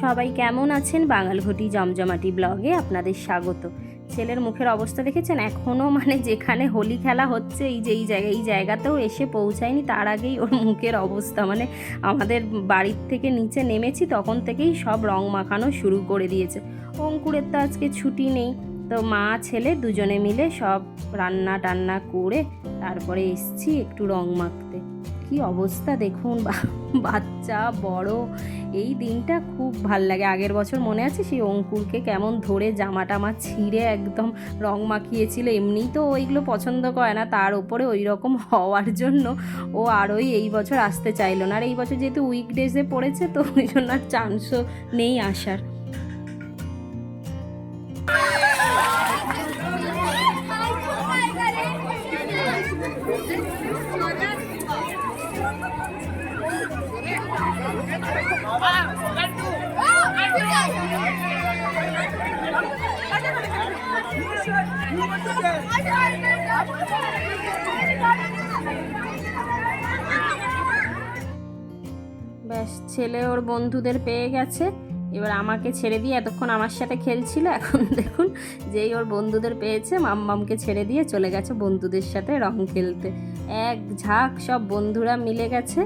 সবাই কেমন আছেন? বাঙালঘটি জমজমাটি ব্লগে আপনাদের স্বাগত। ছেলের মুখের অবস্থা দেখেছেন? এখনও মানে যেখানে হোলি খেলা হচ্ছে, এই যে, এই জায়গায় এই জায়গাতেও এসে পৌঁছায়নি। তার আগেই ওর মুখের অবস্থা মানে আমাদের বাড়ির থেকে নিচে নেমেছি, তখন থেকেই সব রং মাখানো শুরু করে দিয়েছে। অঙ্কুরের তো আজকে ছুটি নেই, তো মা, ছেলে দুজনে মিলে সব রান্না টান্না করে তারপরে এসছি একটু রং মাখতে। কি অবস্থা দেখুন? বাচ্চা, বড়, এই দিনটা খুব ভালো লাগে। আগের বছর মনে আছে সেই অঙ্কুরকে কেমন ধরে জামা টামা ছিঁড়ে একদম রং মাখিয়েছিল? এমনি তো ওইগুলো পছন্দ করে না। তার উপরে ওই রকম হওয়ার জন্য ও আরোই এই বছর আসতে চাইলো না। আর এই বছর যেহেতু উইকডেজে পড়েছে, তো ওই জন্য আর চান্সও নেই আসার। ব্যাস ছেলে ওর বন্ধুদের পেয়ে গেছে। এবার আমাকে ছেড়ে দিয়ে এতক্ষণ আমার সাথে খেলছিল, এখন দেখুন যেই ওর বন্ধুদের পেয়েছে, মাম্মামকে ছেড়ে দিয়ে চলে গেছে বন্ধুদের সাথে রং খেলতে। এক ঝাঁক সব বন্ধুরা মিলে গেছে,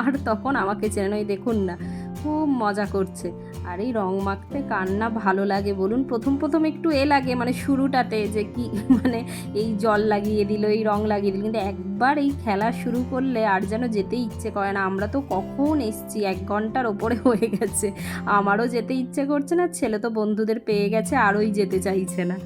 আর তখন আমাকে চেনে দেখুন না, খুব মজা করছে। আর এই রং মাখতে কার না ভালো লাগে? বলুন, প্রথম প্রথম একটু এ লাগে মানে শুরুটাতে যে কি মানে এই জল লাগিয়ে দিল, এই রং লাগিয়ে দিল, কিন্তু একবার এই খেলা শুরু করলে আর যেন যেতে ইচ্ছে করে না। আমরা তো কখন এসছি, এক ঘণ্টার ওপরে হয়ে গেছে। আমারও যেতে ইচ্ছে করছে না, ছেলে তো বন্ধুদের পেয়ে গেছে, আরোই যেতে চাইছে না।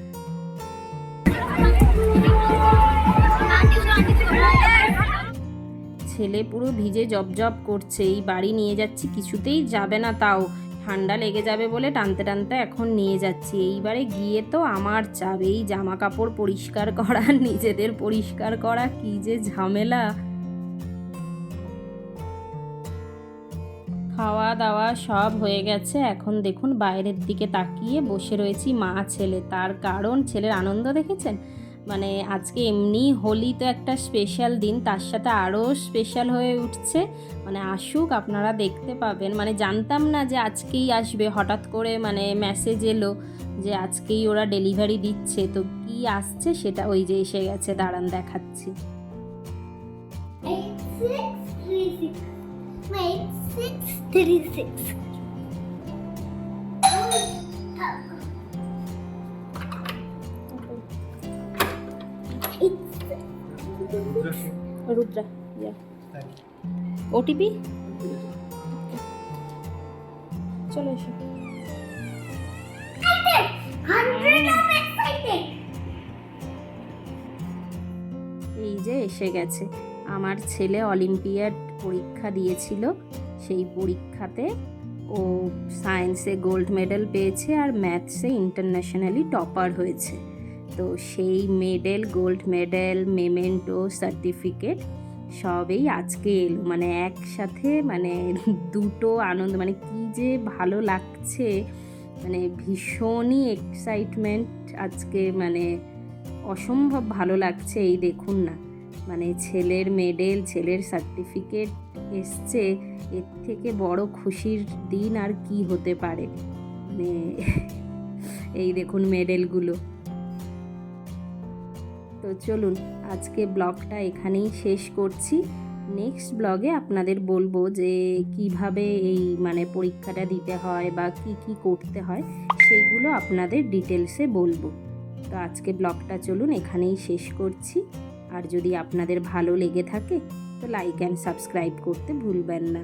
ছেলে পুরো ভিজে জবজব করছে, এই বাড়ি নিয়ে যাচ্ছি, কিছুতেই যাবে না তাও। ঠান্ডা লেগে যাবে বলে টানতে টানতে এখন নিয়ে যাচ্ছি। এইবারে গিয়ে তো আমার চাপ এই জামা কাপড় পরিষ্কার করা, নিজেদের পরিষ্কার করা, কি যে ঝামেলা। খাওয়া দাওয়া সব হয়ে গেছে। এখন দেখুন বাইরের দিকে তাকিয়ে বসে রয়েছি মা ছেলে। তার কারণ ছেলের আনন্দ দেখেছেন? মানে আজকে এমনি হোলি তো একটা স্পেশাল দিন, তার সাথে আরও স্পেশাল হয়ে উঠছে। মানে আসুক, আপনারা দেখতে পাবেন। মানে জানতাম না যে আজকেই আসবে। হঠাৎ করে মানে মেসেজ এলো যে আজকেই ওরা ডেলিভারি দিচ্ছে। তো কি আসছে সেটা ওই যে এসে গেছে, দাঁড়ান দেখাচ্ছি। Eight six three six. Six three six. Rudra OTP চলো এসো. এই যে এসে গেছে। আমার ছেলে অলিম্পিয়াড পরীক্ষা দিয়েছিল। সেই পরীক্ষাতে ও সায়েন্সে গোল্ড মেডেল পেয়েছে আর ম্যাথসে ইন্টারন্যাশনালি টপার হয়েছে। তো সেই medal gold medal memento certificate সবই আজকে এলো। মানে একসাথে মানে দুটো আনন্দ মানে কি যে ভালো লাগছে। মানে ভীষণই এক্সাইটমেন্ট আজকে মানে অসম্ভব ভালো লাগছে এই দেখুন না। মানে ছেলের মেডেল ছেলের সার্টিফিকেট এসছে, এর থেকে বড় খুশির দিন আর কি হতে পারে? মানে এই দেখুন মেডেলগুলো তো চলুন আজকে ব্লগটা এখানেই শেষ করছি। নেক্সট ব্লগে আপনাদের বলব যে কীভাবে এই মানে পরীক্ষাটা দিতে হয় বা কি কি করতে হয়, সেইগুলো আপনাদের ডিটেলসে বলব। তো আজকে ব্লগটা চলুন এখানেই শেষ করছি। আর যদি আপনাদের ভালো লেগে থাকে, তো লাইক অ্যান্ড সাবস্ক্রাইব করতে ভুলবেন না।